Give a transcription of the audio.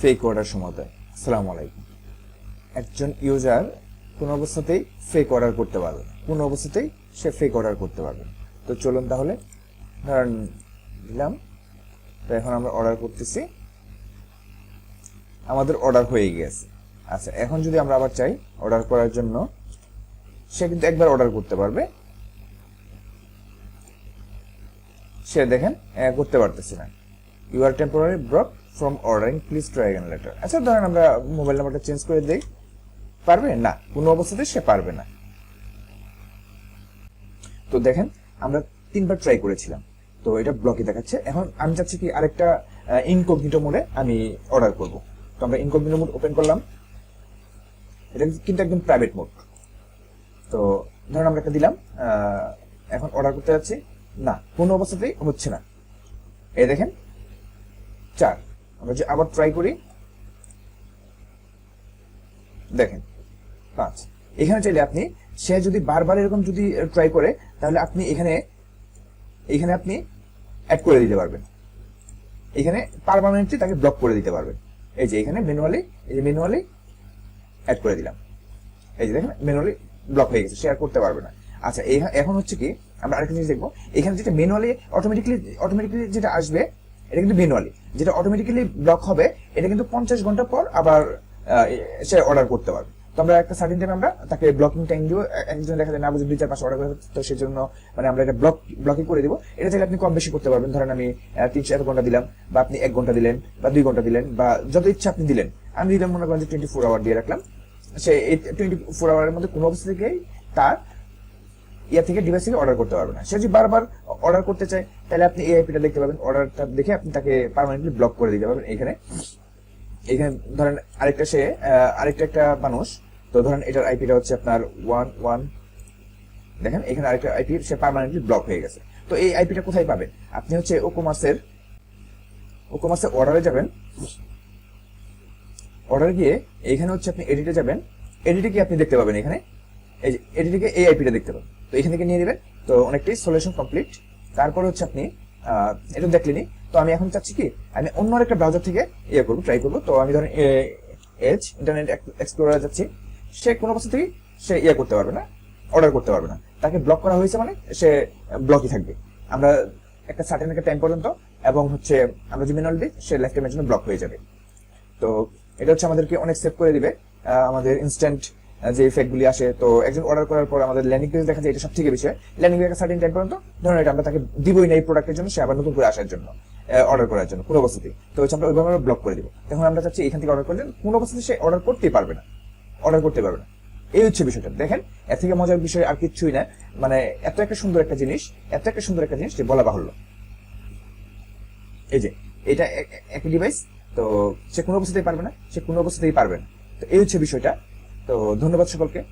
Fake order সমতায় আসসালামু আলাইকুম। একজন ইউজার কোনো অবস্থাতেই ফেক অর্ডার করতে পারবে। কোনো অবস্থাতেই সে ফেক অর্ডার করতে পারবে তো চলুন তাহলে ধরেন দিলাম তো এখন আমরা অর্ডার করতেছি। আমাদের অর্ডার হয়ে গিয়েছে আচ্ছা এখন যদি আমরা আবার চাই অর্ডার করার জন্য, সে কিন্তু একবার অর্ডার করতে পারবে। সে দেখেন করতে পারতেছি না। You are temporary block from ordering please try again later আচ্ছা ধরেন আমরা মোবাইল নাম্বারটা চেঞ্জ করে দেই। পারবে? না, কোনো অবস্থাতে সে পারবে না। তো দেখেন, আমরা তিনবার ট্রাই করেছিলাম। তো এটা ব্লকে দেখাচ্ছে। এখন আমি চাচ্ছি কি আরেকটা ইনকগনিটো মোডে আমি অর্ডার করব। তো আমরা ইনকগনিটো মোড ওপেন করলাম। এটা কিন্তু একদম প্রাইভেট মোড তো ধরুন আমরা একটা দিলাম এখন অর্ডার করতে যাচ্ছি। না, কোনো অবস্থাতেই হচ্ছে না। এই দেখেন, চার। আমরা যে আবার ট্রাই করি, দেখেন, পাঁচ। এখানে চাইলে আপনি, সে যদি বারবার এরকম যদি ট্রাই করে, তাহলে আপনি এখানে এখানে আপনি অ্যাড করে দিতে পারবেন। এখানে পারমানেন্টলি তাকে ব্লক করে দিতে পারবেন। এই যে এখানে ম্যানুয়ালি এই যে ম্যানুয়ালি অ্যাড করে দিলাম। এই যে দেখেন ম্যানুয়ালি ব্লক হয়ে গেছে শেয়ার করতে পারবে না। আচ্ছা এখন হচ্ছে কি, আমরা আরেকটা জিনিস দেখব। এখানে যেটা ম্যানুয়ালি অটোমেটিকলি অটোমেটিকলি যেটা আসবে এটা কিন্তু ম্যানুয়ালি যেটা অটোমেটিক্যালি ব্লক হবে এটা কিন্তু পঞ্চাশ ঘণ্টা পর আবার সে অর্ডার করতে পারবে। তো আমরা একটা সার্টিন টাইম আমরা তাকে ব্লকিং টাইম দিব। একজন দেখা যায় না বুঝে দুই চার পাঁচ অর্ডার করে তো সেই জন্য মানে আমরা এটা ব্লক ব্লকিং করে দিব। এটা চাইলে আপনি কম বেশি করতে পারবেন। ধরেন আমি আহ, তিন চার ঘণ্টা দিলাম বা আপনি এক ঘণ্টা দিলেন বা দুই ঘণ্টা দিলেন বা যত ইচ্ছা আপনি দিলেন। আমি দিলাম মনে করেন যে টোয়েন্টি ফোর আওয়ার দিয়ে রাখলাম সে টোয়েন্টি ফোর আওয়ারের মধ্যে কোনো অবস্থা থেকেই তার ইয়া থেকে ডিভাইস থেকে অর্ডার করতে পারবে না। সে যদি বারবার অর্ডার করতে চায়, তাহলে আপনি এই আইপিটা দেখতে পাবেন। অর্ডারটা দেখে আপনি তাকে পার্মানেন্টলি ব্লক করে দিতে পারবেন এখানে। এখানে ধরেন আরেকটা সে আরেকটা একটা মানুষ, তো ধরেন এটার আইপিটা হচ্ছে আপনার ওয়ান ওয়ান দেখেন, এখানে আরেকটা আইপি সে পার্মানেন্টলি ব্লক হয়ে গেছে। তো এই আইপিটা কোথায় পাবেন আপনি হচ্ছে ওকোমাসের ওকোমাসের অর্ডারে যাবেন। অর্ডার গিয়ে এখানে হচ্ছে আপনি এডিটে যাবেন। এডিটে কি আপনি দেখতে পাবেন এখানে। এই এডিটে এই আইপিটা দেখতে পাবেন। তো এখান থেকে নিয়ে নেবেন। তো অনেকটাই সলিউশন কমপ্লিট তারপর হচ্ছে আপনি এটা দেখলেনি তো আমি এখন চাচ্ছি কি, আমি অন্য একটা ব্রাউজার থেকে ইয়ে করব ট্রাই করব। তো আমি ধরেন এজ ইন্টারনেট এক্সপ্লোরার যাচ্ছি। সে কোনো অবস্থাতেই সে ইয়ে করতে পারবে না অর্ডার করতে পারবে না। তাকে ব্লক করা হয়েছে মানে সে ব্লকই থাকবে। আমরা একটা সার্টেন একটা টাইম পর্যন্ত এবং হচ্ছে আমরা যে মেনুয়াল দিই, সে লাইফ টাইমের জন্য ব্লক হয়ে যাবে। তো এটা হচ্ছে আমাদেরকে অনেক সেভ করে দিবে আমাদের ইনস্ট্যান্ট যে ইফেক্ট গুলি আসে, তো একজন অর্ডার করার পর আমাদের ল্যান্ডিং পেজ দেখা যায় এটা সব থেকে বেশি ল্যান্ডিং পেজ সার্টিন টাইম পর্যন্ত ধরুন এটা আমরা তাকে দিবই না এই প্রোডাক্টের জন্য, সে আবার নতুন করে আসার জন্য অর্ডার করার জন্য, কোনো অবস্থাতেই। তো হচ্ছে আমরা ওইভাবে ব্লক করে দিব। তখন আমরা চাচ্ছি এখান থেকে অর্ডার করলে কোনো অবস্থাতে সে অর্ডার করতেই পারবে না। অর্ডার করতে পারবে না। এই হচ্ছে বিষয়টা। দেখেন, এর থেকে মজার বিষয় আর কিছুই না। মানে এত একটা সুন্দর একটা জিনিস, এত একটা সুন্দর একটা জিনিস যে বলা বাহুল্য। এই যে, এটা এক- এক- ডিভাইস তো সে কোনো অবস্থাতেই পারবে না, সে কোনো অবস্থাতেই পারবে না। তো এই হচ্ছে বিষয়টা। তো ধন্যবাদ সকলকে।